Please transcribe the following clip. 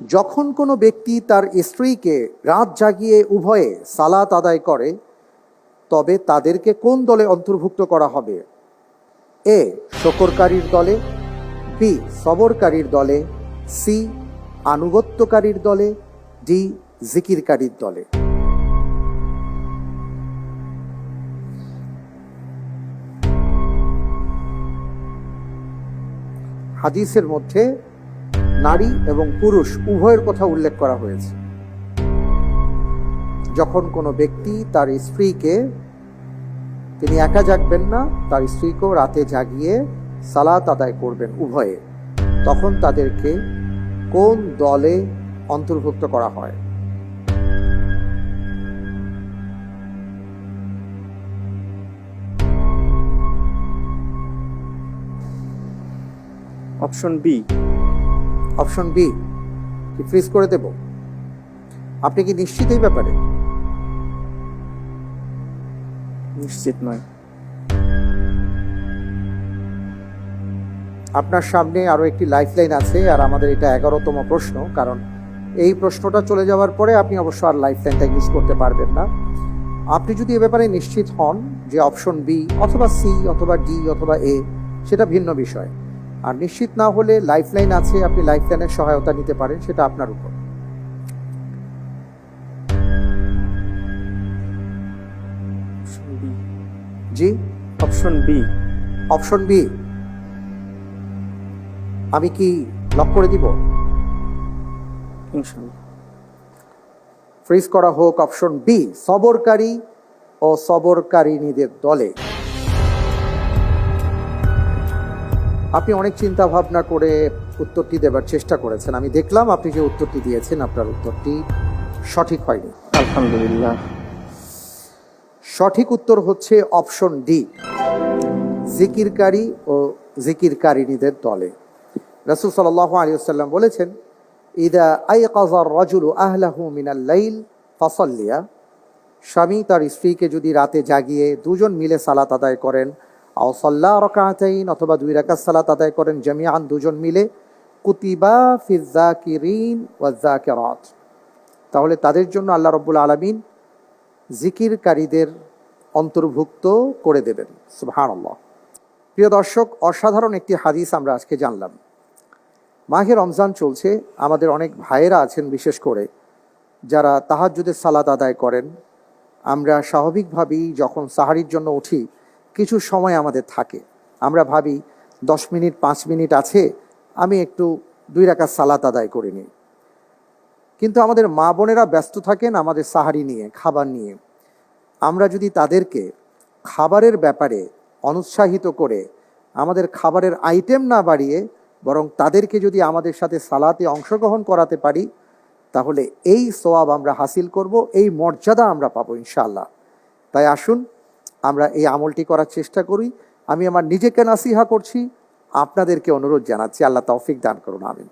যখন কোনো ব্যক্তি তার স্ত্রীকে রাত জাগিয়ে উভয়ে সালাত আদায় করে, তবে তাদেরকে কোন দলে অন্তর্ভুক্ত করা হবে? এ, শকরকারীর দলে, বি, সবরকারীর দলে, সি, আনুগত্যকারীর দলে, ডি, জিকিরকারীর দলে। হাদিসের মধ্যে নারী এবং পুরুষ উভয়ের কথা উল্লেখ করা হয়েছে। যখন কোনো ব্যক্তি তার স্ত্রীকে, তিনি একা জাগবেন না, তার স্ত্রীকেও রাতে জাগিয়ে সালাত আদায় করবেন উভয়ে, তখন তাদেরকে কোন দলে অন্তর্ভুক্ত করা হয়? Option B. অপশন বি, কি ফ্রিজ করে দেব? আপনি কি নিশ্চিত এই ব্যাপারে? নিশ্চিত নয়। আপনার সামনে আরও একটি লাইফলাইন আছে, আর আমাদের এটা এগারোতম প্রশ্ন, কারণ এই প্রশ্নটা চলে যাওয়ার পরে আপনি অবশ্য আর লাইফলাইনটা ইউজ করতে পারবেন না। আপনি যদি এ ব্যাপারে নিশ্চিত হন যে অপশন বি অথবা সি অথবা ডি অথবা এ সেটা ভিন্ন বিষয়। আর নিশ্চিত না হলে লাইফলাইন আছে আপনি লাইফলাইনের সহায়তা নিতে পারেন সেটা আপনার উপর। জি? অপশন বি অপশন বি আমি কি লক করে দিব? ফ্রিজ করা হোক অপশন বি সবরকারী ও সবরকারিনীদের দলে। আপনি অনেক চিন্তা ভাবনা করে উত্তরটি দেবার চেষ্টা করেছেন। আমি দেখলাম আপনি যে উত্তরটি দিয়েছেন আপনার উত্তরটি সঠিক হয়নি। আলহামদুলিল্লাহ। সঠিক উত্তর হচ্ছে অপশন ডি জিকিরকারী ও জিকিরকারিনীদের দলে। রাসূল সাল্লাল্লাহু আলাইহি ওয়াসাল্লাম বলেছেন ইদা আইকাযার রাজুলু আহলাহু মিনাল লাইল ফাসাল্লিয়া। স্বামী তার স্ত্রীকে যদি রাতে জাগিয়ে দুজন মিলে সালাত আদায় করেন আও সাল্লা রাকাতাইন অথবা দুই রাকাত সালাত আদায় করেন জামিআন দুজন মিলে। কুতিবা ফিজ জাকিরিন ওয়াজ জাকিরাত তাহলে তাদের জন্য আল্লাহ রব্বুল আলামিন জিকিরকারীদের অন্তর্ভুক্ত করে দেবেন। সুবহানাল্লাহ। প্রিয় দর্শক, অসাধারণ একটি হাদিস আমরা আজকে জানলাম। মাহে রমজান চলছে, আমাদের অনেক ভাইয়েরা আছেন বিশেষ করে, যারা তাহাজ্জুদের সালাত আদায় করেন। আমরা স্বাভাবিকভাবেই যখন সাহারির জন্য উঠি কিছু সময় আমাদের থাকে। আমরা ভাবি, দশ মিনিট, পাঁচ মিনিট আছে, আমি একটু দুই রাকাত সালাত আদায় করে নিই। কিন্তু আমাদের মা বোনেরা ব্যস্ত থাকেন আমাদের সাহারি নিয়ে, খাবার নিয়ে। আমরা যদি তাদেরকে খাবারের ব্যাপারে অনুৎসাহিত করে আমাদের খাবারের আইটেম না বাড়িয়ে বরং তাদেরকে যদি আমাদের সাথে সালাতে অংশগ্রহণ করাতে পারি, তাহলে এই সোয়াব আমরা হাসিল করব, এই মর্যাদা আমরা পাবো ইনশাল্লাহ তাই আসুন আমরা এই আমলটি করার চেষ্টা করি। আমি আমার নিজেকে নাসিহা করছি। আপনাদেরকে অনুরোধ জানাচ্ছি। আল্লাহ তৌফিক দান করুন। আমিন।